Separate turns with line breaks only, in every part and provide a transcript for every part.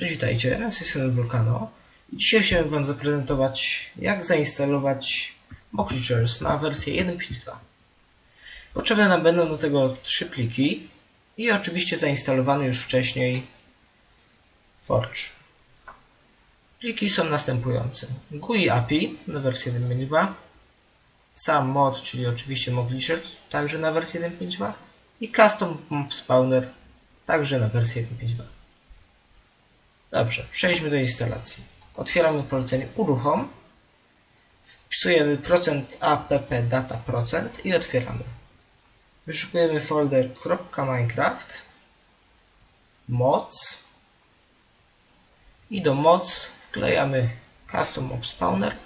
Cześć, witajcie, ja z jestem Vulcano. I Dzisiaj chciałem Wam zaprezentować, jak zainstalować Mock Creatures na wersję 1.5.2. Potrzebne nam będą do tego trzy pliki i oczywiście zainstalowany już wcześniej Forge. Pliki są następujące. GUI API na wersję 1.5.2, sam mod, czyli oczywiście Mock Creatures, także na wersję 1.5.2 i Custom Spawner, także na wersję 1.5.2. Dobrze, przejdźmy do instalacji. Otwieramy polecenie uruchom. Wpisujemy procent app data procent i otwieramy. Wyszukujemy folder .minecraft moc i do moc wklejamy custom mob spawner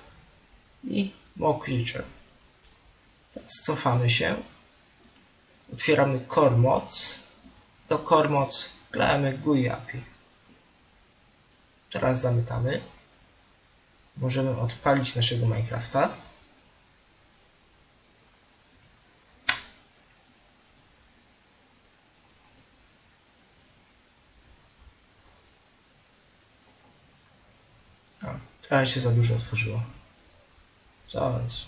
i mock creature. Teraz cofamy się. Otwieramy core moc. Do core moc wklejamy GUI API. Teraz zamykamy. Możemy odpalić naszego Minecrafta. A, teraz się za dużo otworzyło. Co jest?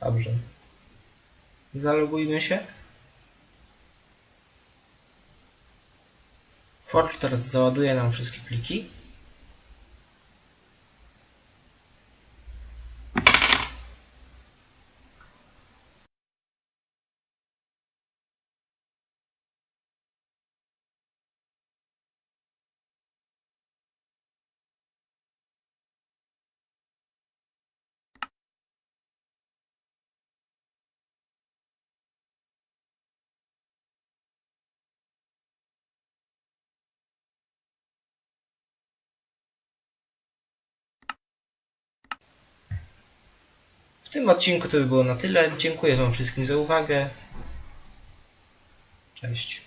Dobrze. Zalogujmy się. Forge teraz załaduje nam wszystkie pliki. Tym odcinku to by było na tyle. Dziękuję Wam wszystkim za uwagę. Cześć.